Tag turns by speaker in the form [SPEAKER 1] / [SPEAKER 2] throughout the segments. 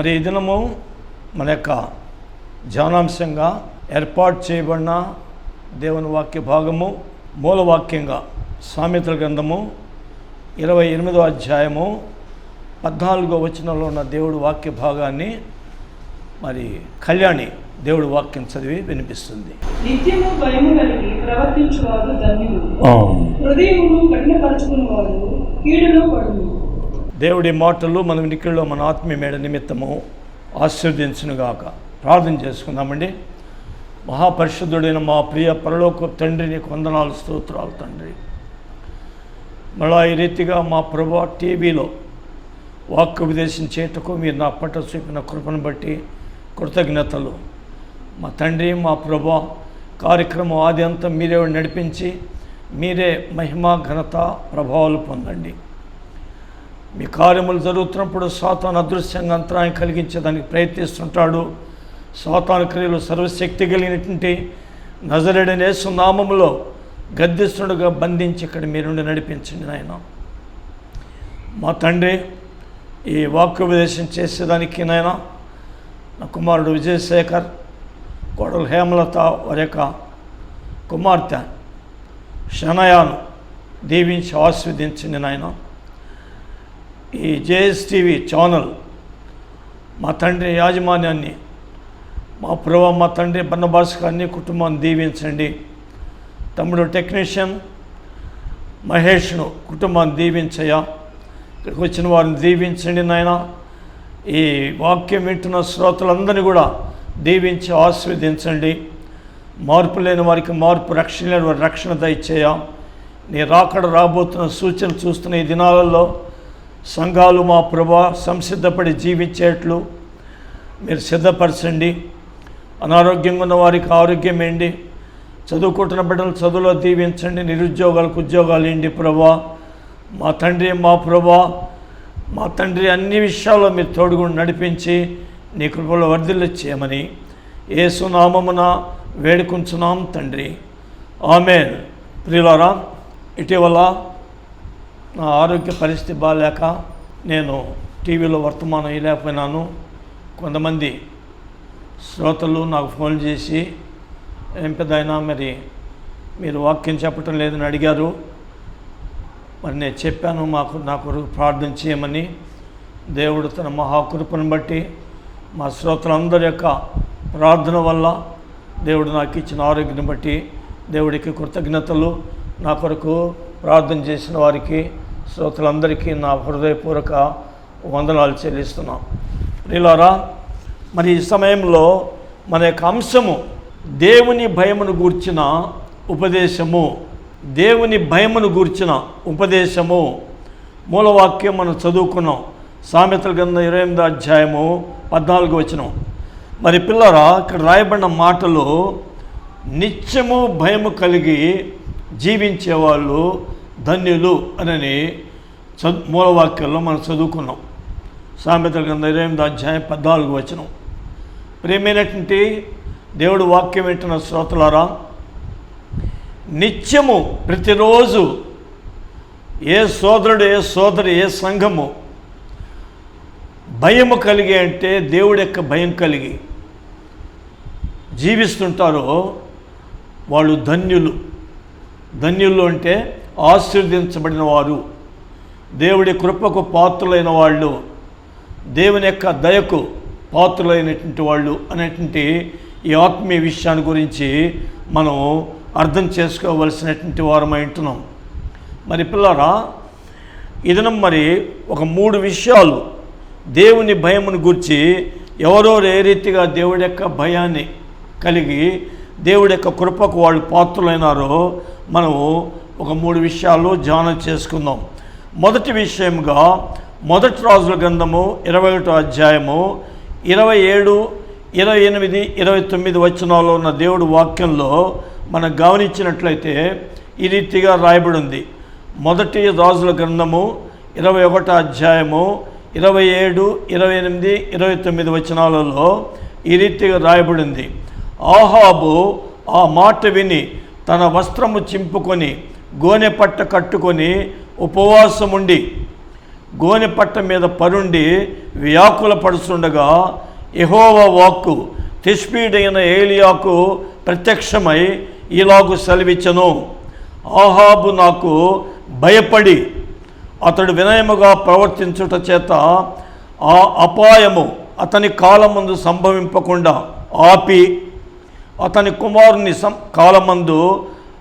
[SPEAKER 1] మరి ఈ దినము మన యొక్క ధ్యానాంశంగా ఏర్పాటు చేయబడిన దేవుని వాక్య భాగము మూలవాక్యంగా సామెతల గ్రంథము ఇరవై ఎనిమిదో అధ్యాయము పద్నాలుగో వచనంలో ఉన్న దేవుడి వాక్య భాగాన్ని మరి కళ్యాణి దేవుడి వాక్యం చదివి వినిపిస్తుంది.
[SPEAKER 2] ప్రవర్తించువాడు
[SPEAKER 1] దేవుడి మాటలు మన వినికిల్లో మన ఆత్మీయ మేడ నిమిత్తము ఆశీర్వదించునుగాక. ప్రార్థన చేసుకుందామండి. మహాపరిశుద్ధుడైన మా ప్రియ పరలోక తండ్రి నీకు వందనాలు స్తోత్రాలు తండ్రి. మళ్ళా ఈ రీతిగా మా ప్రభా టీవీలో వాక్య ఉపదేశం చేయటకు మీరు నా పట్ట చూపిన కృపను బట్టి కృతజ్ఞతలు. మా తండ్రి మా ప్రభా కార్యక్రమం ఆది అంతా మీరే నడిపించి మీరే మహిమా ఘనత ప్రభావాలు పొందండి. మీ కార్యములు జరుగుతున్నప్పుడు సాతాను అదృశ్యంగా అంతరాయం కలిగించేదానికి ప్రయత్నిస్తుంటాడు. సాతాను క్రియలు సర్వశక్తి కలిగినటువంటి నజరడనేసు నామములో గద్దిస్తుడుగా బంధించి ఇక్కడ మీరుండి నడిపించండి నాయన. మా తండ్రి ఈ వాక్యోపదేశం చేసేదానికి నాయన నా కుమారుడు విజయశేఖర్ కోడలు హేమలత వారి యొక్క కుమార్తె శనయాను దీవించి ఆస్వాదించండి నాయన. ఈ జేఎస్టీవీ ఛానల్ మా తండ్రి యాజమాన్యాన్ని మా ప్రభు మా తండ్రి బన్నభాస్కర్ని కుటుంబాన్ని దీవించండి. తమ్ముడు టెక్నీషియన్ మహేష్ను కుటుంబాన్ని దీవించయా ఇక్కడికి వచ్చిన వారిని దీవించండి నాయన. ఈ వాక్యం వింటున్న శ్రోతలందరినీ కూడా దీవించి ఆస్వాదించండి మార్పు లేని వారికి మార్పు రక్షణ లేని వారి రక్షణ దయచేయ. నీ రాకడ రాబోతున్న సూచనలు చూస్తున్న ఈ దినాలలో సంఘాలు మా ప్రభా సంసిద్ధపడి జీవించేట్లు మీరు సిద్ధపరచండి. అనారోగ్యంగా ఉన్న వారికి ఆరోగ్యం ఏంటి? చదువుకుంటున్న బిడ్డలు చదువులో దీవించండి. నిరుద్యోగాలకు ఉద్యోగాలు ఏంటి ప్రభా? మా తండ్రి మా ప్రభా మా తండ్రి అన్ని విషయాల్లో మీరు తోడుగుండి నడిపించి నీ కృపలో వర్ధిల్లు చేయమని ఏసునామమున వేడుకుంటున్నాం తండ్రి. ఆమె ప్రియులారా ఇటీవల నా ఆరోగ్య పరిస్థితి బాగాలేక నేను టీవీలో వర్తమానం వేయలేకపోయినాను. కొంతమంది శ్రోతలు నాకు ఫోన్ చేసి ఏం పెద్దయినా మరి మీరు వాక్యం చెప్పటం లేదని అడిగారు. మరి నేను చెప్పాను మాకు నా కొరకు ప్రార్థన చేయమని. దేవుడు తన మహాకృపను బట్టి మా శ్రోతలందరి యొక్క ప్రార్థన వల్ల దేవుడు నాకు ఇచ్చిన ఆరోగ్యం బట్టి దేవుడికి కృతజ్ఞతలు. నా కొరకు ప్రార్థన చేసిన వారికి శ్రోతలందరికీ నా హృదయపూర్వక వందనాలు చెల్లిస్తున్నాం. ప్రియులారా మరి ఈ సమయంలో మన యొక్క అంశము దేవుని భయమును గూర్చిన ఉపదేశము. దేవుని భయమును గూర్చిన ఉపదేశము. మూలవాక్యం మనం చదువుకున్నాం. సామెతల కింద ఇరవై ఎనిమిది అధ్యాయము పద్నాలుగు వచ్చినం మరి పిల్లరా ఇక్కడ రాయబడిన మాటలు నిత్యము భయము కలిగి జీవించేవాళ్ళు ధన్యులు అని చదు మూలవాక్యంలో మనం చదువుకున్నాం. సామెతల కింద ఇరవై ఎనిమిది అధ్యాయం పద్నాలుగు వచనం. ప్రేమైనటువంటి దేవుడు వాక్యం వింటున్న శ్రోతలారా నిత్యము ప్రతిరోజు ఏ సోదరుడు ఏ సోదరి ఏ సంఘము భయము కలిగి అంటే దేవుడి యొక్క భయం కలిగి జీవిస్తుంటారో వాళ్ళు ధన్యులు. ధన్యులు అంటే ఆశీర్వదించబడిన వారు. దేవుడి కృపకు పాత్రులైన వాళ్ళు దేవుని యొక్క దయకు పాత్రులైనటువంటి వాళ్ళు అనేటువంటి ఈ ఆత్మీయ విషయాన్ని గురించి మనం అర్థం చేసుకోవలసినటువంటి వారమై ఉంటున్నాం. మరి పిల్లరా ఇదనం మరి ఒక మూడు విషయాలు దేవుని భయమును గురించి ఎవరో ఏ రీతిగా దేవుడి యొక్క భయాన్ని కలిగి దేవుడి యొక్క కృపకు వాళ్ళు పాత్రులైనారో మనము ఒక మూడు విషయాలు ధ్యానం చేసుకుందాం. మొదటి విషయంగా మొదటి రాజుల గ్రంథము ఇరవై ఒకటో అధ్యాయము ఇరవై ఏడు ఇరవై ఎనిమిది ఇరవై తొమ్మిది వచనాల్లో ఉన్న దేవుడు వాక్యంలో మనం గమనించినట్లయితే ఈ రీతిగా రాయబడి ఉంది మొదటి రాజుల గ్రంథము ఇరవై ఒకటో అధ్యాయము ఇరవై ఏడు ఇరవై ఎనిమిది ఇరవై తొమ్మిది వచనాలలో ఈ రీతిగా రాయబడింది. ఆహాబు ఆ మాట విని తన వస్త్రము చింపుకొని గోనె పట్ట కట్టుకొని ఉపవాసముండి గోనెపట్ట మీద పరుండి వ్యాకుల పడుచుండగా ఎహోవ వాక్కు తిష్పీడైన ఏలియాకు ప్రత్యక్షమై ఇలాగు సెలవిచ్చను. ఆహాబు నాకు భయపడి అతడు వినయముగా ప్రవర్తించుట చేత ఆ అపాయము అతని కాలమందు సంభవింపకుండా ఆపి అతని కుమారుని సం కాలమందు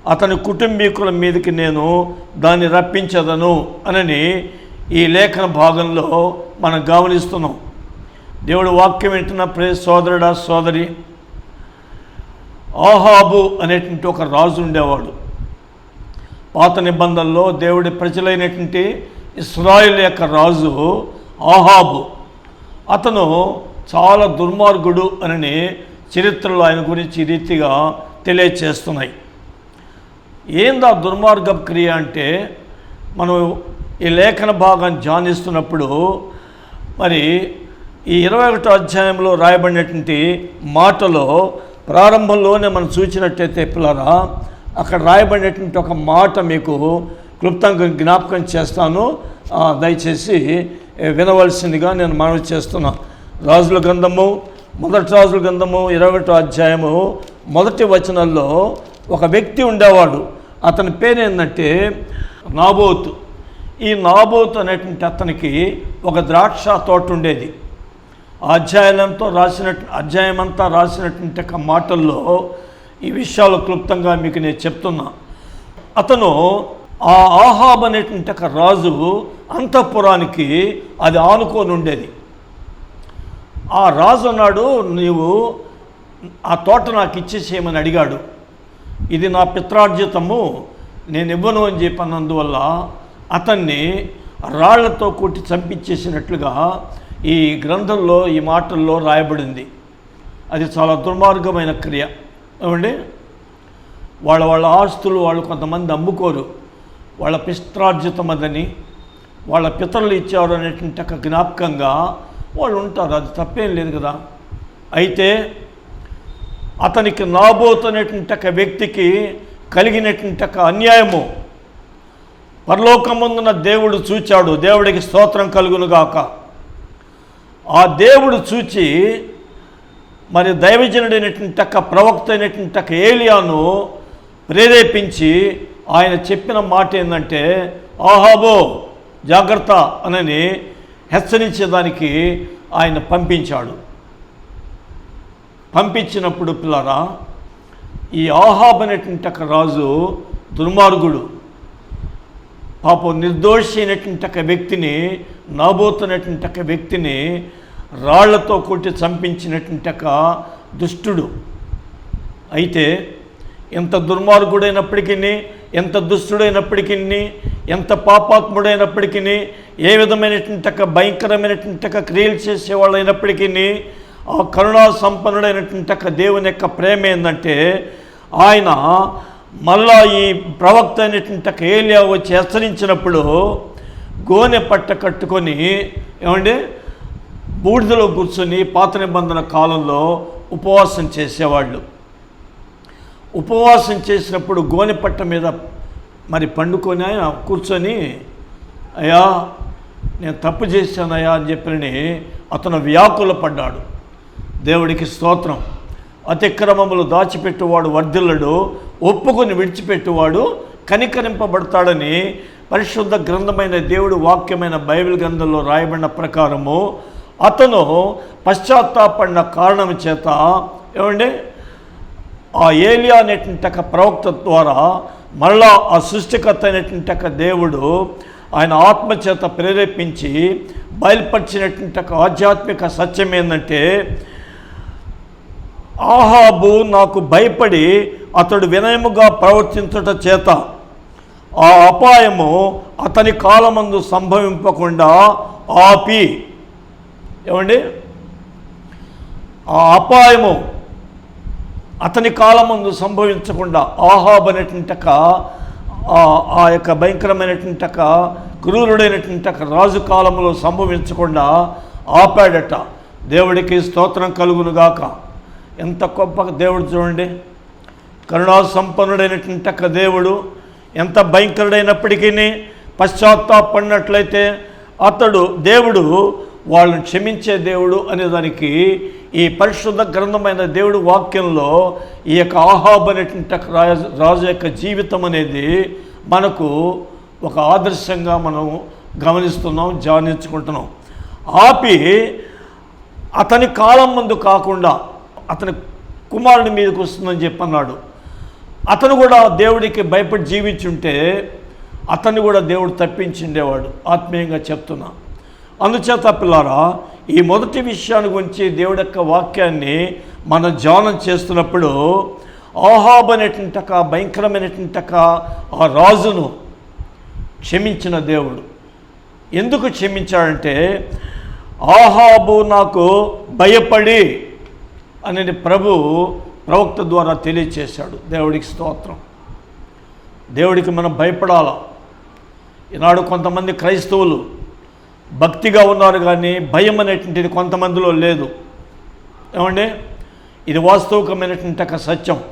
[SPEAKER 1] అతని కుటుంబీకుల మీదకి నేను దాన్ని రప్పించదను అనని ఈ లేఖన భాగంలో మనం గమనిస్తున్నాం. దేవుడు వాక్యం వింటున్న ప్రే సోదరుడా సోదరి ఆహాబు అనేటువంటి ఒక రాజు ఉండేవాడు. పాత నిబంధనలో దేవుడి ప్రజలైనటువంటి ఇస్రాయిల్ యొక్క రాజు ఆహాబు. అతను చాలా దుర్మార్గుడు అని చరిత్రలో ఆయన గురించి రీతిగా తెలియచేస్తున్నాయి. ఏందా దుర్మార్గ క్రియ అంటే మనం ఈ లేఖన భాగం ధ్యానిస్తున్నప్పుడు మరి ఈ ఇరవై ఒకటో అధ్యాయంలో రాయబడినటువంటి మాటలో ప్రారంభంలోనే మనం చూసినట్టయితే పిల్లరా అక్కడ రాయబడినటువంటి ఒక మాట మీకు క్లుప్తంగా జ్ఞాపకం చేస్తాను. దయచేసి వినవలసిందిగా నేను మనవి చేస్తున్నా. రాజుల గ్రంథము మొదటి రాజుల గ్రంథము ఇరవై అధ్యాయము మొదటి వచనంలో ఒక వ్యక్తి ఉండేవాడు. అతని పేరు ఏంటంటే నాబోత్. ఈ నాబోత్ అనేటువంటి అతనికి ఒక ద్రాక్ష తోట ఉండేది. అధ్యాయంతో రాసిన అధ్యాయం అంతా రాసినటువంటి ఒక మాటల్లో ఈ విషయాలు క్లుప్తంగా మీకు నేను చెప్తున్నా. అతను ఆ ఆహాబ్ అనేటువంటి ఒక రాజు అంతఃపురానికి అది ఆనుకొని ఉండేది. ఆ రాజు అన్నాడు నీవు ఆ తోట నాకు ఇచ్చేసేయమని అడిగాడు. ఇది నా పిత్రార్జితము నేను ఇవ్వను అని చెప్పినందువల్ల అతన్ని రాళ్ళతో కొట్టి చంపించేసినట్లుగా ఈ గ్రంథంలో ఈ మాటల్లో రాయబడింది. అది చాలా దుర్మార్గమైన క్రియ. ఏమండి? వాళ్ళ వాళ్ళ ఆస్తులు వాళ్ళు కొంతమంది అమ్ముకోరు. వాళ్ళ పిత్రార్జితం అదని వాళ్ళ పితరులు ఇచ్చారు అనేటువంటి ఒక జ్ఞాపకంగా వాళ్ళు ఉంటారు. అది తప్పేం లేదు కదా. అయితే అతనికి నాబోత్ అనేటువంటి ఒక వ్యక్తికి కలిగినటువంటి ఒక అన్యాయము. పరలోకమందున దేవుడు చూచాడు. దేవుడికి స్తోత్రం కలుగునుగాక. ఆ దేవుడు చూచి మరి దైవజనుడైనటువంటి ఒక ప్రవక్త అయినటువంటి ఒక ఏలియాను ప్రేరేపించి ఆయన చెప్పిన మాట ఏంటంటే ఆహాబో జాగ్రత్త అనని హెచ్చరించేదానికి ఆయన పంపించాడు. పంపించినప్పుడు పిల్లరా ఈ ఆహాబ్ అనేటువంటి ఒక రాజు దుర్మార్గుడు. పాపం నిర్దోషి అయినటువంటి ఒక వ్యక్తిని నాబోతున్నటువంటి ఒక వ్యక్తిని రాళ్ళతో కొట్టి చంపించినటువంటి ఒక దుష్టుడు. అయితే ఎంత దుర్మార్గుడైనప్పటికీ ఎంత దుష్టుడైనప్పటికీ ఎంత పాపాత్ముడైనప్పటికీ ఏ విధమైనటువంటి భయంకరమైనటువంటి క్రియలు చేసేవాళ్ళైనప్పటికీ ఆ కరుణా సంపన్నుడైనటువంటి దేవుని యొక్క ప్రేమ ఏంటంటే ఆయన మళ్ళా ఈ ప్రవక్త అయినటువంటి ఏలియా వచ్చి హెచ్చరించినప్పుడు గోనె పట్ట కట్టుకొని ఏమండి బూడిదలో కూర్చొని పాత నిబంధన కాలంలో ఉపవాసం చేసేవాళ్ళు. ఉపవాసం చేసినప్పుడు గోనె పట్ట మీద మరి పండుకొని ఆయన కూర్చొని అయ్యా నేను తప్పు చేశానయ్యా అని చెప్పినని అతను వ్యాకుల పడ్డాడు దేవుడికి స్తోత్రం. అతిక్రమములు దాచిపెట్టువాడు వర్ధిల్లడు ఒప్పుకొని విడిచిపెట్టువాడు కనికరింపబడతాడని పరిశుద్ధ గ్రంథమైన దేవుడు వాక్యమైన బైబిల్ గ్రంథంలో రాయబడిన ప్రకారము అతను పశ్చాత్తాపడిన కారణం చేత ఏమండి? ఆ ఏలియా అనేటువంటి ప్రవక్త ద్వారా మళ్ళా ఆ సృష్టికర్త అనేటువంటి దేవుడు ఆయన ఆత్మచేత ప్రేరేపించి బయలుపరిచినటువంటి ఆధ్యాత్మిక సత్యం ఏంటంటే ఆహాబు నాకు భయపడి అతడు వినయముగా ప్రవర్తించుట చేత ఆ అపాయము అతని కాలమందు సంభవింపకుండా ఆపి. ఏమండి? ఆ అపాయము అతని కాలమందు సంభవించకుండా ఆహాబ్ అనేటువంటి ఆ- ఆ యొక్క భయంకరమైనటువంటి క్రూరుడైనటువంటి రాజు కాలంలో సంభవించకుండా ఆపాడట. దేవుడికి స్తోత్రం కలుగునుగాక. ఎంత గొప్ప దేవుడు చూడండి. కరుణా సంపన్నుడైనటువంటి ఒక దేవుడు ఎంత భయంకరుడైనప్పటికీ పశ్చాత్తాపడినట్లయితే అతడు దేవుడు వాళ్ళని క్షమించే దేవుడు అనే దానికి ఈ పరిశుద్ధ గ్రంథమైన దేవుడు వాక్యంలో ఈ యొక్క ఆహాబ్ అనేటువంటి రాజు రాజు యొక్క జీవితం అనేది మనకు ఒక ఆదర్శంగా మనం గమనిస్తున్నాం ధ్యానించుకుంటున్నాం ఆపి అతని కాలం ముందు కాకుండా అతని కుమారుడి మీదకి వస్తుందని చెప్పన్నాడు. అతను కూడా దేవుడికి భయపడి జీవించుంటే అతన్ని కూడా దేవుడు తప్పించిండేవాడు ఆత్మీయంగా చెప్తున్నా. అందుచేత పిల్లారా ఈ మొదటి విషయాన్ని గురించి దేవుడి యొక్క వాక్యాన్ని మనం ధ్యానం చేస్తున్నప్పుడు ఆహాబ్ అనేటంటక భయంకరమైనటంటక ఆ రాజును క్షమించిన దేవుడు. ఎందుకు క్షమించాడంటే ఆహాబు నాకు భయపడి అనేది ప్రభు ప్రవక్త ద్వారా తెలియచేశాడు. దేవుడికి స్తోత్రం. దేవుడికి మనం భయపడాలా? ఈనాడు కొంతమంది క్రైస్తవులు భక్తిగా ఉన్నారు కానీ భయం అనేటువంటిది కొంతమందిలో లేదు. ఏమండి? ఇది వాస్తవికమైనటువంటి ఒక సత్యం.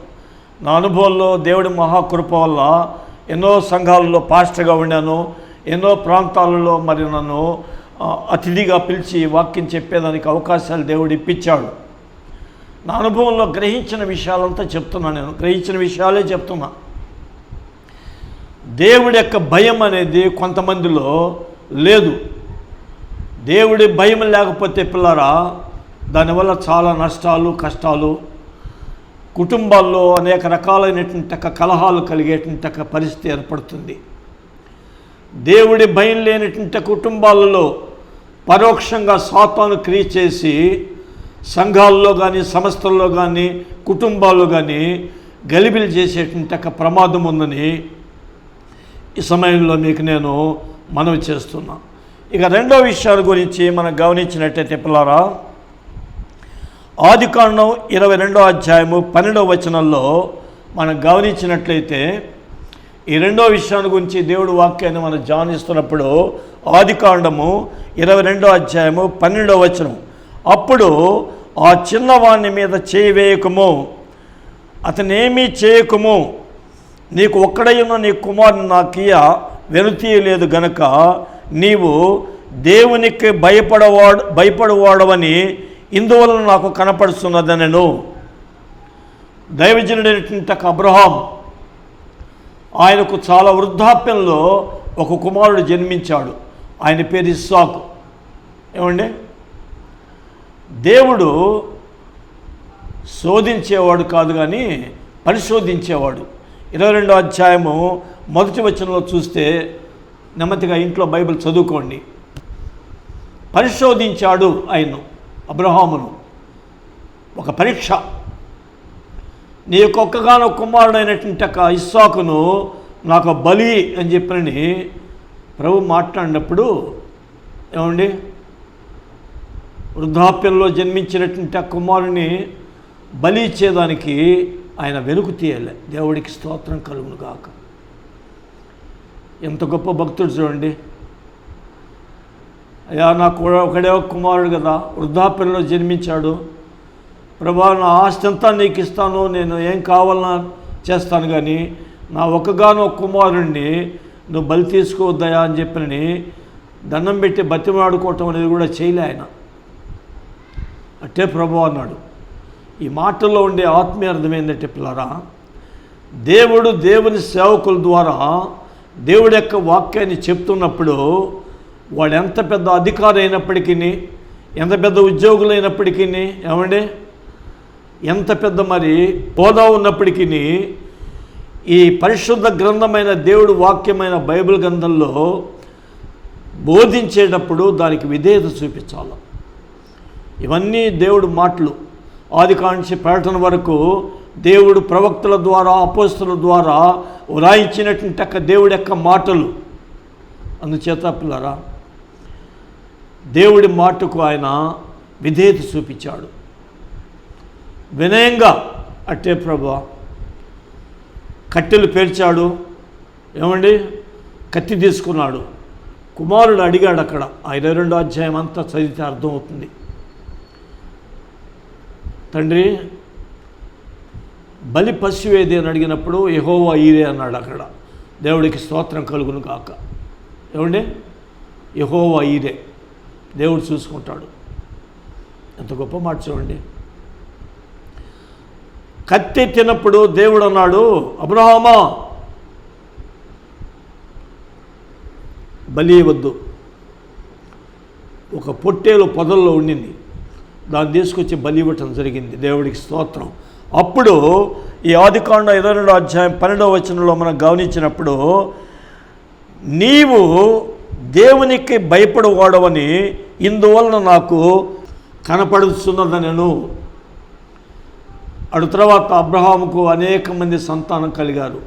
[SPEAKER 1] నా అనుభవంలో దేవుడి మహాకృప వల్ల ఎన్నో సంఘాలలో పాస్టర్గా ఉండాను ఎన్నో ప్రాంతాలలో మరి నన్ను అతిథిగా పిలిచి వాక్యం చెప్పేదానికి అవకాశాలు దేవుడు ఇప్పించాడు. నా అనుభవంలో గ్రహించిన విషయాలంతా చెప్తున్నా నేను. గ్రహించిన విషయాలే చెప్తున్నా. దేవుడి యొక్క భయం అనేది కొంతమందిలో లేదు. దేవుడి భయం లేకపోతే పిల్లరా దానివల్ల చాలా నష్టాలు కష్టాలు కుటుంబాల్లో అనేక రకాలైనటువంటి కలహాలు కలిగేటువంటి పరిస్థితి ఏర్పడుతుంది. దేవుడి భయం లేనటువంటి కుటుంబాలలో పరోక్షంగా సాతాను క్రియ చేసి సంఘాల్లో కానీ సంస్థల్లో కానీ కుటుంబాల్లో కానీ గలిబిలి చేసేటువంటి ఒక ప్రమాదం ఉందని ఈ సమయంలో మీకు నేను మనవి చేస్తున్నా. ఇక రెండో విషయాల గురించి మనం గమనించినట్టయితే పిల్లారా ఆది కాండం ఇరవై రెండో అధ్యాయము పన్నెండవ వచనంలో మనం గమనించినట్లయితే ఈ రెండో విషయాన్ని గురించి దేవుడు వాక్యాన్ని మనం ధ్యానిస్తున్నప్పుడు ఆది కాండము ఇరవై రెండో అధ్యాయము పన్నెండవ వచనం. అప్పుడు ఆ చిన్నవాణ్ణి మీద చేయవేయకము అతనేమీ చేయకము. నీకు ఒక్కడైన నీ కుమారుని నాకియ వెనుతీయలేదు గనక నీవు దేవునికి భయపడవాడు భయపడవాడవని ఇందువలన నాకు కనపడుతున్నదనను దైవజనుడైనటువంటి అబ్రహాం ఆయనకు చాలా వృద్ధాప్యంలో ఒక కుమారుడు జన్మించాడు. ఆయన పేరు ఇస్సాకు. ఏమండి? దేవుడు శోధించేవాడు కాదు కానీ పరిశోధించేవాడు. ఇరవై రెండో అధ్యాయము మొదటి వచనంలో చూస్తే నెమ్మదిగా ఇంట్లో బైబిల్ చదువుకోండి. పరిశోధించాడు ఆయన అబ్రహామును. ఒక పరీక్ష. నీ యొక్క ఒక్కగానో కుమారుడైనటువంటి ఒక ఇస్సాకును నాకు బలి అని చెప్పని ప్రభు మాట్లాడినప్పుడు ఏమండి? వృద్ధాప్యంలో జన్మించినటువంటి ఆ కుమారుని బలి ఇచ్చేదానికి ఆయన వెనుకు తీయలే. దేవుడికి స్తోత్రం కలుగును గాక ఎంత గొప్ప భక్తుడు చూడండి. అయ్యా నా ఒకడే ఒక కుమారుడు కదా వృద్ధాప్యంలో జన్మించాడు. ప్రభా నా ఆస్తి అంతా నీకు ఇస్తాను నేను ఏం కావాలన్నా చేస్తాను కానీ నా ఒకగానో ఒక కుమారుణ్ణి నువ్వు బలి తీసుకోవద్దయా అని చెప్పినని దండం పెట్టి బతిమాడుకోవటం అనేది కూడా చేయలే ఆయన. అట్టే ప్రభు అన్నాడు. ఈ మాటల్లో ఉండే ఆత్మీయ అర్థమైందంటే పిల్లరా దేవుడు దేవుని సేవకుల ద్వారా దేవుడి యొక్క వాక్యాన్ని చెప్తున్నప్పుడు వాడు ఎంత పెద్ద అధికారి అయినప్పటికీ ఎంత పెద్ద ఉద్యోగులైనప్పటికీ ఏమండి? ఎంత పెద్ద మరి హోదా ఉన్నప్పటికీ ఈ పరిశుద్ధ గ్రంథమైన దేవుడు వాక్యమైన బైబిల్ గ్రంథంలో బోధించేటప్పుడు దానికి విధేయత చూపించాలి. ఇవన్నీ దేవుడు మాటలు. ఆదికాంక్ష ప్రకటన వరకు దేవుడు ప్రవక్తల ద్వారా అపోస్తుల ద్వారా వ్రాయించినటువంటి యొక్క దేవుడి యొక్క మాటలు. అందుచేత పిల్లరా దేవుడి మాటకు ఆయన విధేయత చూపించాడు. వినయంగా అట్టే ప్రభా కట్టెలు పేర్చాడు. ఏమండి? కత్తి తీసుకున్నాడు. కుమారుడు అడిగాడు అక్కడ. ఆ ఇరవై రెండో అధ్యాయం అంతా చదివితే అర్థమవుతుంది. తండ్రి బలి పశువేది అని అడిగినప్పుడు యహోవా ఈరే అన్నాడు అక్కడ. దేవుడికి స్తోత్రం కలుగును కాక ఏమండి? యహోవా ఈరే. దేవుడు చూసుకుంటాడు. ఎంత గొప్ప మాట చూడండి. కత్తి తినప్పుడు దేవుడు అన్నాడు అబ్రహామా బలి వద్దు. ఒక పొట్టేలు పొదల్లో ఉండింది. దాన్ని తీసుకొచ్చి బలి ఇవ్వటం జరిగింది. దేవుడికి స్తోత్రం. అప్పుడు ఈ ఆదికాండ ఇరవై రెండో అధ్యాయం పన్నెండవ వచనంలో మనం గమనించినప్పుడు నీవు దేవునికి భయపడవాడవని ఇందువలన నాకు కనపడుతున్నదనను అటు తర్వాత అబ్రహాముకు అనేక మంది సంతానం కలిగారు.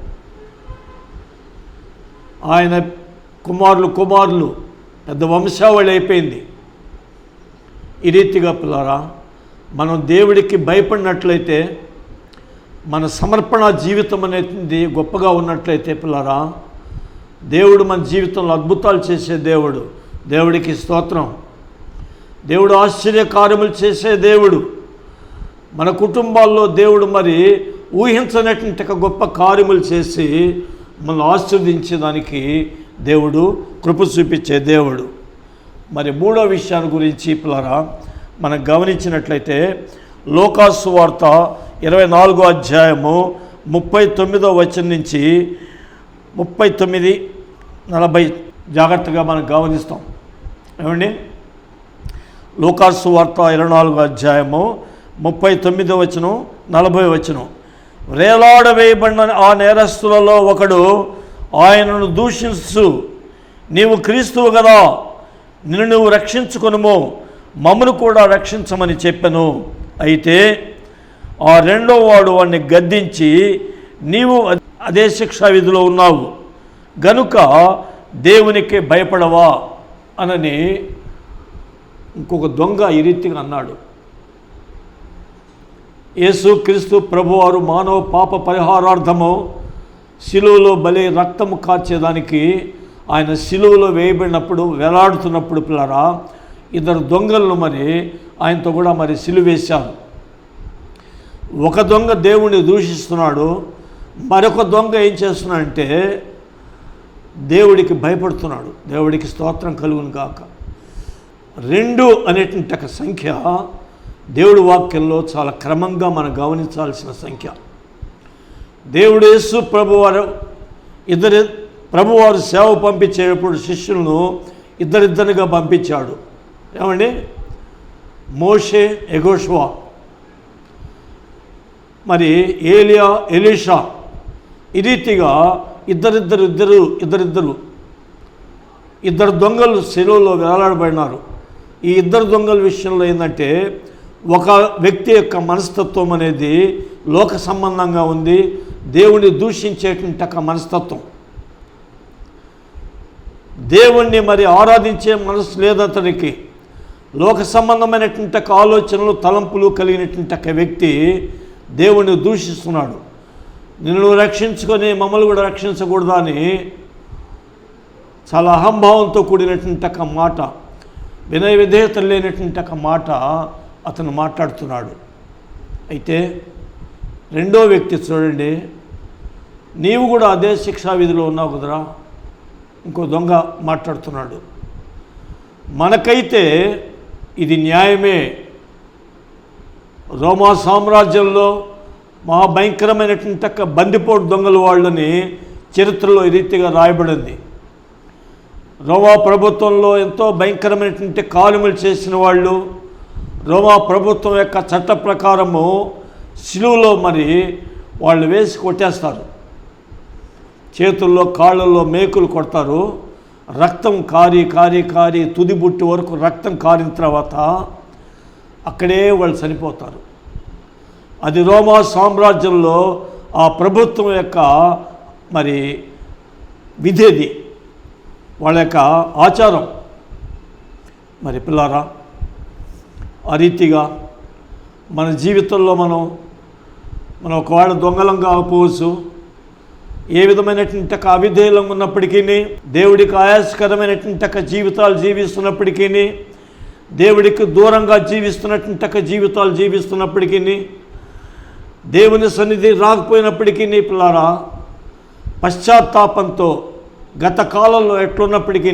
[SPEAKER 1] ఆయన కుమారులు కుమారులు పెద్ద వంశావళి అయిపోయింది. ఈ రీతిగా పిల్లరా మనం దేవుడికి భయపడినట్లయితే మన సమర్పణ జీవితం అనేది గొప్పగా ఉన్నట్లయితే పిల్లరా దేవుడు మన జీవితంలో అద్భుతాలు చేసే దేవుడు దేవుడికి స్తోత్రం. దేవుడు ఆశ్చర్య కార్యములు చేసే దేవుడు. మన కుటుంబాల్లో దేవుడు మరి ఊహించనటువంటి గొప్ప కార్యములు చేసి మనల్ని ఆశీర్వదించేదానికి దేవుడు కృప చూపించే దేవుడు. మరి మూడో విషయాన్ని గురించి పిల్లరా మనం గమనించినట్లయితే లోకాసు వార్త ఇరవై నాలుగో అధ్యాయము ముప్పై తొమ్మిదో వచనం నుంచి ముప్పై తొమ్మిది నలభై జాగ్రత్తగా మనం గమనిస్తాం. ఏమండి? లోకాసు వార్త ఇరవై నాలుగో అధ్యాయము ముప్పై తొమ్మిదో వచనం నలభై వచనం. వేలాడవేయబడిన ఆ నేరస్తులలో ఒకడు ఆయనను దూషిస్తూ నీవు క్రీస్తువు కదా నిన్ను నువ్వు రక్షించుకొనుము. మమ్మను కూడా రక్షించమని చెప్పాను. అయితే ఆ రెండో వాడు వాడిని గద్దించి నీవు అదే శిక్షా విధిలో ఉన్నావు. గనుక దేవునికి భయపడవా అనని ఇంకొక దొంగ ఈ రీతిగా అన్నాడు. యేసు క్రీస్తు ప్రభువారు మానవ పాప పరిహారార్థము శిలువలో బలి రక్తము కార్చేదానికి ఆయన శిలువలో వేయబడినప్పుడు వేలాడుతున్నప్పుడు పిల్లరా ఇద్దరు దొంగలను మరి ఆయనతో కూడా మరి సిలువ వేశారు. ఒక దొంగ దేవుణ్ణి దూషిస్తున్నాడు మరొక దొంగ ఏం చేస్తున్నాడంటే దేవుడికి భయపడుతున్నాడు దేవుడికి స్తోత్రం కలుగును కాక రెండు అనేటువంటి ఒక సంఖ్య దేవుడి వాక్యంలో చాలా క్రమంగా మనం గమనించాల్సిన సంఖ్య. దేవుడు యేసు ప్రభువారు ఇద్దరు ప్రభువారు సేవ పంపించేటప్పుడు శిష్యులను ఇద్దరిద్దరిగా పంపించాడు. ఏమండి? మోషే ఎగోష్వా మరి ఏలియా ఎలీషా ఈ రీతిగా ఇద్దరిద్దరు ఇద్దరు ఇద్దరిద్దరు ఇద్దరు దొంగలు సెలవులో వేలాడబడినారు. ఈ ఇద్దరు దొంగల విషయంలో ఏంటంటే ఒక వ్యక్తి యొక్క మనస్తత్వం అనేది లోక సంబంధంగా ఉంది. దేవుని దూషించేటువంటి ఒక మనస్తత్వం. దేవుణ్ణి మరి ఆరాధించే మనసు లేదు అతనికి. లోక సంబంధమైనటువంటి ఆలోచనలు తలంపులు కలిగినటువంటి ఒక వ్యక్తి దేవుణ్ణి దూషిస్తున్నాడు. నిన్ను రక్షించుకొని మమ్మల్ని కూడా రక్షించకూడదని చాలా అహంభావంతో కూడినటువంటి ఒక మాట వినయ విధేయత లేనటువంటి ఒక మాట అతను మాట్లాడుతున్నాడు. అయితే రెండో వ్యక్తి చూడండి నీవు కూడా అదే శిక్షా విధిలో ఉన్నావు కుదరా? ఇంకో దొంగ మాట్లాడుతున్నాడు. మనకైతే ఇది న్యాయమే. రోమా సామ్రాజ్యంలో మహాభయంకరమైనటువంటి భయంకరమైనటువంటి బందిపోటు దొంగల వాళ్ళని చరిత్రలో ఈ రీతిగా రాయబడింది. రోమా ప్రభుత్వంలో ఎంతో భయంకరమైనటువంటి కాలుమలు చేసిన వాళ్ళు రోమా ప్రభుత్వం యొక్క చట్ట ప్రకారము సిలువలో మరి వాళ్ళు వేసి కొట్టేస్తారు. చేతుల్లో కాళ్ళల్లో మేకులు కొడతారు. రక్తం కారి కారి కారి తుది బుట్టి వరకు రక్తం కారిన తర్వాత అక్కడే వాళ్ళు చనిపోతారు. అది రోమా సామ్రాజ్యంలో ఆ ప్రభుత్వం యొక్క మరి విధేది వాళ్ళ యొక్క ఆచారం. మరి పిల్లారా ఆ రీతిగా మన జీవితంలో మనం మనం ఒకవేళ దొంగలం కాకపోవచ్చు ఏ విధమైనటువంటి అవిధేయులం ఉన్నప్పటికీ దేవుడికి ఆయాసకరమైనటువంటి జీవితాలు జీవిస్తున్నప్పటికీ దేవుడికి దూరంగా జీవిస్తున్నటువంటి జీవితాలు జీవిస్తున్నప్పటికీ దేవుని సన్నిధి రాకపోయినప్పటికీ పిల్లారా పశ్చాత్తాపంతో గత కాలంలో ఎట్లున్నప్పటికీ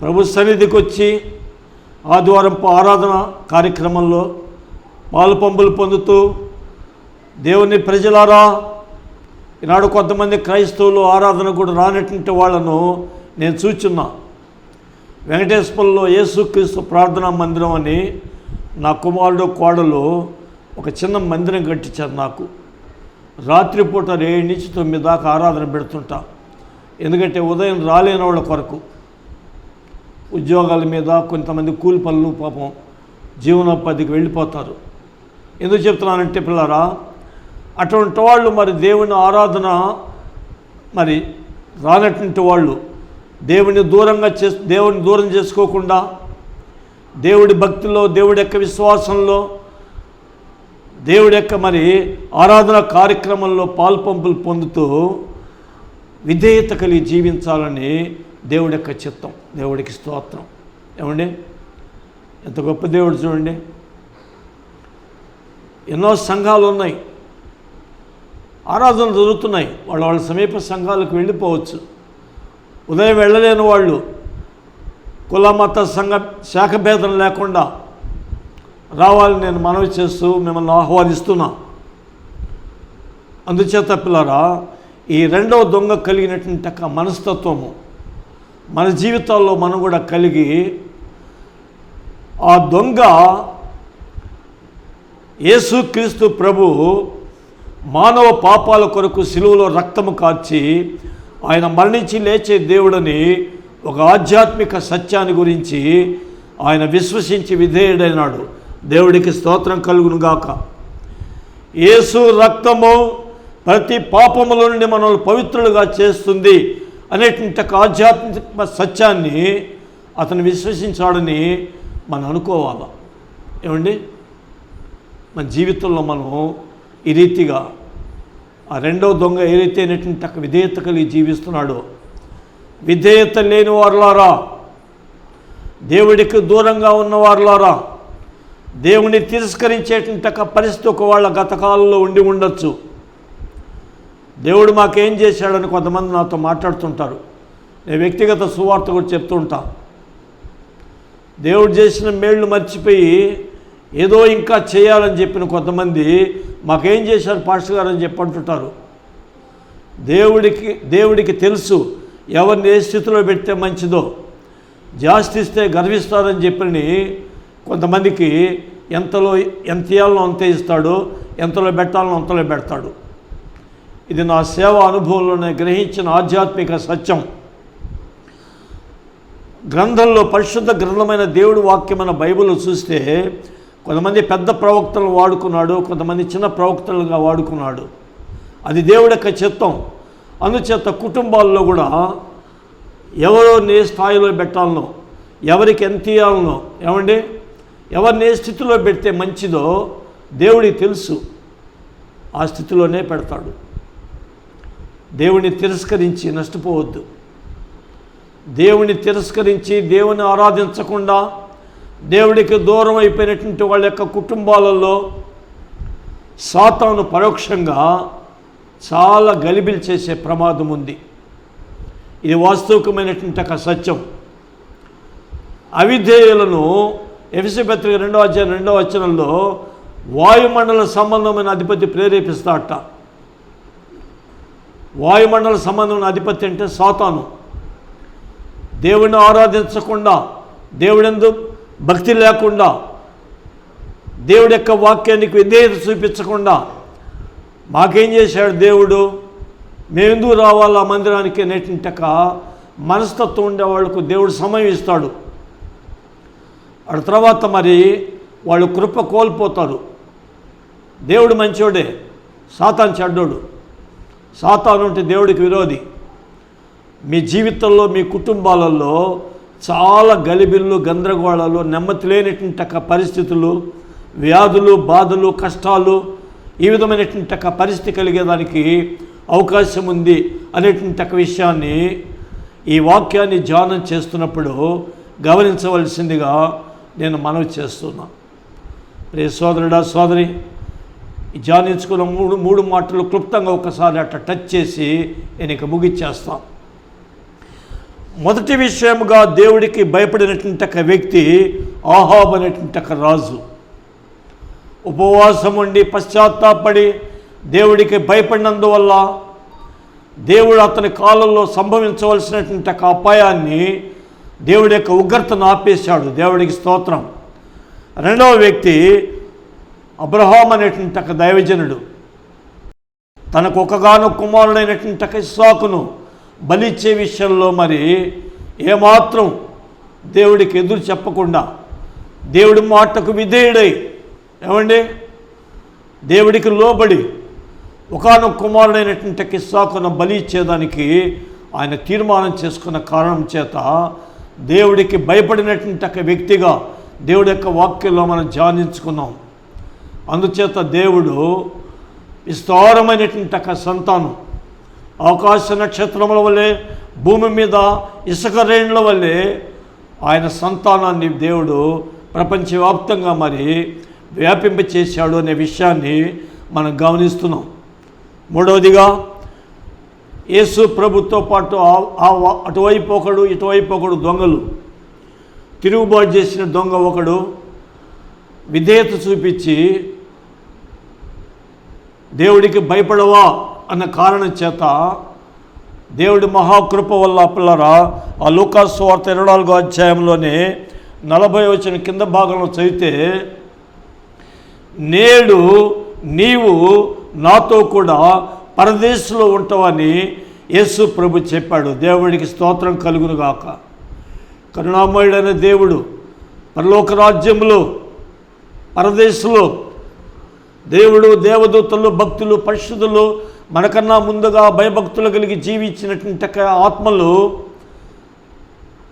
[SPEAKER 1] ప్రభు సన్నిధికి వచ్చి ఆదివారం ఆరాధన కార్యక్రమంలో పాలు పంపులు పొందుతూ దేవుని ప్రజలారా ఈనాడు కొంతమంది క్రైస్తవులు ఆరాధన కూడా రానటువంటి వాళ్ళను నేను చూచున్నా. వెంకటేశ్వరంలో యేసుక్రీస్తు ప్రార్థనా మందిరం అని నా కుమారుడు కోడలు ఒక చిన్న మందిరం కట్టించారు నాకు. రాత్రిపూట ఏడు నుంచి తొమ్మిది దాకా ఆరాధన పెడుతుంటా. ఎందుకంటే ఉదయం రాలేని వాళ్ళ కొరకు. ఉద్యోగాల మీద కొంతమంది కూలి పనులు పాపం జీవనోపాధికి వెళ్ళిపోతారు. ఎందుకు చెప్తున్నానంటే పిల్లరా అటువంటి వాళ్ళు మరి దేవుని ఆరాధన మరి రానటువంటి వాళ్ళు దేవుని దూరంగా చే దేవుని దూరం చేసుకోకుండా దేవుడి భక్తిలో దేవుడి యొక్క విశ్వాసంలో దేవుడి యొక్క మరి ఆరాధన కార్యక్రమంలో పాల్పంపులు పొందుతూ విధేయత కలిగి జీవించాలని దేవుడి యొక్క చిత్తం దేవుడికి స్తోత్రం. ఏమండి? ఎంత గొప్ప దేవుడు చూడండి. ఎన్నో సంఘాలు ఉన్నాయి. ఆరాధనలు జరుగుతున్నాయి. వాళ్ళ వాళ్ళ సమీప సంఘాలకు వెళ్ళిపోవచ్చు. ఉదయం వెళ్ళలేని వాళ్ళు కుల మత సంఘ శాఖభేదం లేకుండా రావాలని నేను మనవి చేస్తూ మిమ్మల్ని ఆహ్వానిస్తున్నా. అందుచేత పిల్లరా ఈ రెండవ దొంగ కలిగినటువంటి యొక్క మనస్తత్వము మన జీవితాల్లో మనం కూడా కలిగి ఆ దొంగ యేసుక్రీస్తు ప్రభు మానవ పాపాల కొరకు సిలువలో రక్తము కార్చి ఆయన మరణించి లేచే దేవుడని ఒక ఆధ్యాత్మిక సత్యాన్ని గురించి ఆయన విశ్వసించి విధేయుడైనాడు. దేవుడికి స్తోత్రం కలుగును గాక యేసు రక్తము ప్రతి పాపముల నుండి మనల్ని పవిత్రులుగా చేస్తుంది అనేటువంటి ఒక ఆధ్యాత్మిక సత్యాన్ని అతను విశ్వసించాడని మనం అనుకోవాలి? ఏమండి? మన జీవితంలో మనం ఈ రీతిగా ఆ రెండో దొంగ ఏదైతే రీతి విధేయత కలిగి జీవిస్తున్నాడో విధేయత లేని వారులారా దేవుడికి దూరంగా ఉన్నవారులారా దేవుని తిరస్కరించేటువంటి ఒక పరిస్థితి ఒక వాళ్ళ గతకాలంలో ఉండి ఉండొచ్చు. దేవుడు మాకేం చేశాడని కొంతమంది నాతో మాట్లాడుతుంటారు. నేను వ్యక్తిగత సువార్త కూడా చెప్తుంటా దేవుడు చేసిన మేళ్ళు మర్చిపోయి ఏదో ఇంకా చేయాలని చెప్పిన కొంతమంది మాకేం చేశారు పాస్టర్ గారు అని చెప్పంటుంటారు దేవుడికి దేవుడికి తెలుసు ఎవరిని ఏ స్థితిలో పెడితే మంచిదో. జాస్తి ఇస్తే గర్విస్తారని చెప్పని కొంతమందికి ఎంతలో ఎంత ఇవ్వాలో అంతే ఇస్తాడు ఎంతలో పెట్టాలనో అంతలో పెడతాడు. ఇది నా సేవ అనుభవంలోనే గ్రహించిన ఆధ్యాత్మిక సత్యం. గ్రంథంలో పరిశుద్ధ గ్రంథమైన దేవుడి వాక్యమైన బైబిల్ చూస్తే కొంతమంది పెద్ద ప్రవక్తలను వాడుకున్నాడు కొంతమంది చిన్న ప్రవక్తలుగా వాడుకున్నాడు. అది దేవుడి యొక్క చిత్తం. అందుచేత కుటుంబాల్లో కూడా ఎవరిని ఏ స్థాయిలో పెట్టాలనో ఎవరికి ఎంత ఇవ్వాలనో ఏమండి? ఎవరిని ఏ స్థితిలో పెడితే మంచిదో దేవుడికి తెలుసు. ఆ స్థితిలోనే పెడతాడు. దేవుని తిరస్కరించి నష్టపోవద్దు. దేవుని తిరస్కరించి దేవుని ఆరాధించకుండా దేవుడికి దూరం అయిపోయినటువంటి వాళ్ళ యొక్క కుటుంబాలలో సాతాను పరోక్షంగా చాలా గలిబిలు చేసే ప్రమాదం ఉంది. ఇది వాస్తవికమైనటువంటి ఒక సత్యం. అవిధేయులను ఎఫిసిపత్రిక రెండవ అధ్యాయం రెండవ వచనంలో వాయుమండల సంబంధమైన అధిపతి ప్రేరేపిస్తాడట. వాయుమండల సంబంధమైన అధిపతి అంటే సాతాను. దేవుణ్ణి ఆరాధించకుండా దేవుడెందు భక్తి లేకుండా దేవుడి యొక్క వాక్యానికి విధేయత చూపించకుండా మాకేం చేశాడు దేవుడు? మేమెందుకు రావాలా మందిరానికి అనేటింటక మనస్తత్వం ఉండే వాళ్ళకు దేవుడు సమయం ఇస్తాడు. ఆ తర్వాత మరి వాళ్ళు కృప కోల్పోతారు. దేవుడు మంచోడే సాతాను చెడ్డోడు. సాతాను అంటే దేవుడికి విరోధి. మీ జీవితంలో మీ కుటుంబాలలో చాలా గలిబిళ్ళు గందరగోళాలు నెమ్మది లేనటువంటి ఒక పరిస్థితులు వ్యాధులు బాధలు కష్టాలు ఈ విధమైనటువంటి ఒక పరిస్థితి కలిగేదానికి అవకాశం ఉంది అనేటువంటి ఒక విషయాన్ని ఈ వాక్యాన్ని ధ్యానం చేస్తున్నప్పుడు గమనించవలసిందిగా నేను మనవి చేస్తున్నా. రే సోదరుడా సోదరి ధ్యానించుకున్న మూడు మూడు మాటలు క్లుప్తంగా ఒకసారి అట్లా టచ్ చేసి నేను ఇక ముగిచ్చేస్తాను మొదటి విషయముగా దేవుడికి భయపడినటువంటి ఒక వ్యక్తి ఆహాబ్ అనేటువంటి ఒక రాజు. ఉపవాసం ఉండి పశ్చాత్తాపడి దేవుడికి భయపడినందువల్ల దేవుడు అతని కాలంలో సంభవించవలసినటువంటి ఒక అపాయాన్ని దేవుడి యొక్క ఉగ్రతను ఆపేశాడు. దేవుడికి స్తోత్రం. రెండవ వ్యక్తి అబ్రహాం అనేటువంటి ఒక దైవజనుడు. తనకు ఒకగాను కుమారుడైనటువంటి ఒక ఇస్సాకును బలిచ్చే విషయంలో మరి ఏమాత్రం దేవుడికి ఎదురు చెప్పకుండా దేవుడి మాటకు విధేయుడై ఏమండి? దేవుడికి లోబడి ఒకనొక కుమారుడైనటువంటి కిస్సాకును బలి ఇచ్చేదానికి ఆయన తీర్మానం చేసుకున్న కారణం చేత దేవుడికి భయపడినటువంటి వ్యక్తిగా దేవుడి యొక్క వాక్యంలో మనం ధ్యానించుకున్నాం. అందుచేత దేవుడు విస్తారమైనటువంటి సంతానం ఆకాశ నక్షత్రముల వల్లే భూమి మీద ఇసుక రేణుల వల్లే ఆయన సంతానాన్ని దేవుడు ప్రపంచవ్యాప్తంగా మరి వ్యాపింపచేశాడు అనే విషయాన్ని మనం గమనిస్తున్నాం. మూడవదిగా యేసు ప్రభుతో పాటు అటువైపు ఒకడు ఇటువైపు ఒకడు దొంగలు. తిరుగుబాటు చేసిన దొంగ ఒకడు విధేయత చూపించి దేవుడికి భయపడవా? అన్న కారణం చేత దేవుడి మహాకృప వల్ల పిల్లరా ఆ లూకాసు వార్త ఇరవై నాలుగో అధ్యాయంలోనే నలభై వచ్చిన కింద భాగంలో చదివితే నేడు నీవు నాతో కూడా పరదేశంలో ఉంటావని యేసు ప్రభు చెప్పాడు. దేవుడికి స్తోత్రం కలుగునుగాక కరుణామయుడైన దేవుడు పరలోక రాజ్యంలో పరదేశంలో దేవుడు దేవదూతలు భక్తులు పరిశుద్ధులు మనకన్నా ముందుగా భయభక్తులు కలిగి జీవించినటువంటి ఆత్మలు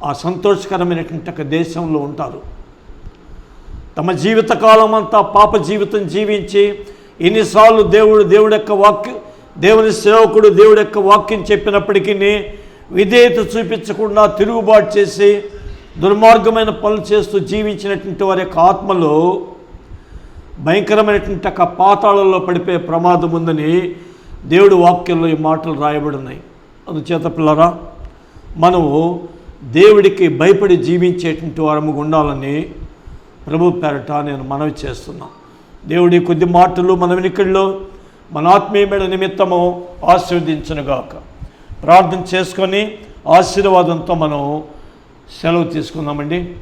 [SPEAKER 1] ఆ సంతోషకరమైనటువంటి దేశంలో ఉంటారు. తమ జీవితకాలం అంతా పాప జీవితం జీవించి ఎన్నిసార్లు దేవుడు దేవుడి యొక్క వాక్యం దేవుని సేవకుడు దేవుడి యొక్క వాక్యం చెప్పినప్పటికీ విధేయత చూపించకుండా తిరుగుబాటు చేసి దుర్మార్గమైన పనులు చేస్తూ జీవించినటువంటి వారి యొక్క ఆత్మలో భయంకరమైనటువంటి ఒక పాతాళంలో పడిపోయే ప్రమాదం ఉందని దేవుడి వాక్యంలో ఈ మాటలు రాయబడి ఉన్నాయి అందుచేత పిల్లరా మనము దేవుడికి భయపడి జీవించేటువంటి వారము ఉండాలని ప్రభు పేరట నేను మనవి చేస్తున్నా. దేవుడి కొద్ది మాటలు మన వెనుకల్లో మన ఆత్మీయమైన నిమిత్తము ఆశీర్వదించనుగాక. ప్రార్థన చేసుకొని ఆశీర్వాదంతో మనం సెలవు తీసుకుందామండి.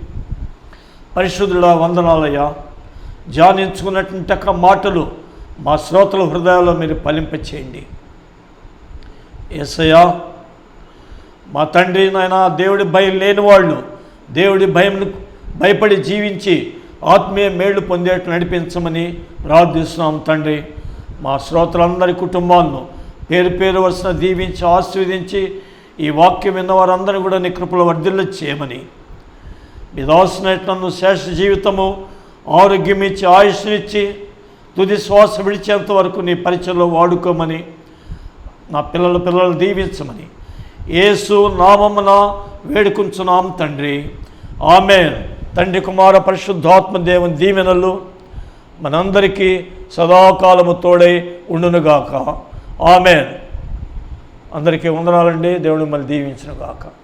[SPEAKER 1] పరిశుద్ధుడ వందనాలయ్యా. ధ్యానించుకున్నటువంటి మాటలు మా శ్రోతల హృదయాల్లో మీరు ఫలింపచేయండి ఏసయ్యా మా తండ్రి నాయన దేవుడి భయం లేని వాళ్ళు దేవుడి భయం భయపడి జీవించి ఆత్మీయ మేళ్ళు పొందేట్టు నడిపించమని ప్రార్థిస్తున్నాం తండ్రి. మా శ్రోతలందరి కుటుంబాలను పేరు పేరు వరుసన దీవించి ఆశీర్వదించి ఈ వాక్యం విన్న వారందరూ కూడా నీ కృపలు వర్ధిల్లు చేయమని. మీ నన్ను శేష జీవితము ఆరోగ్యం ఇచ్చి ఆయుష్నిచ్చి తుది శ్వాస విడిచేంత వరకు నీ పరిచయంలో వాడుకోమని నా పిల్లల పిల్లలు దీవించమని. యేసు నామమున వేడుకుంటున్నాం తండ్రి. ఆమె తండ్రి కుమార పరిశుద్ధాత్మ దేవుని దీవెనలు మనందరికీ సదాకాలము తోడై ఉండునుగాక. ఆమె అందరికీ వందనాలండి. దేవుడు మళ్ళీ దీవించునుగాక.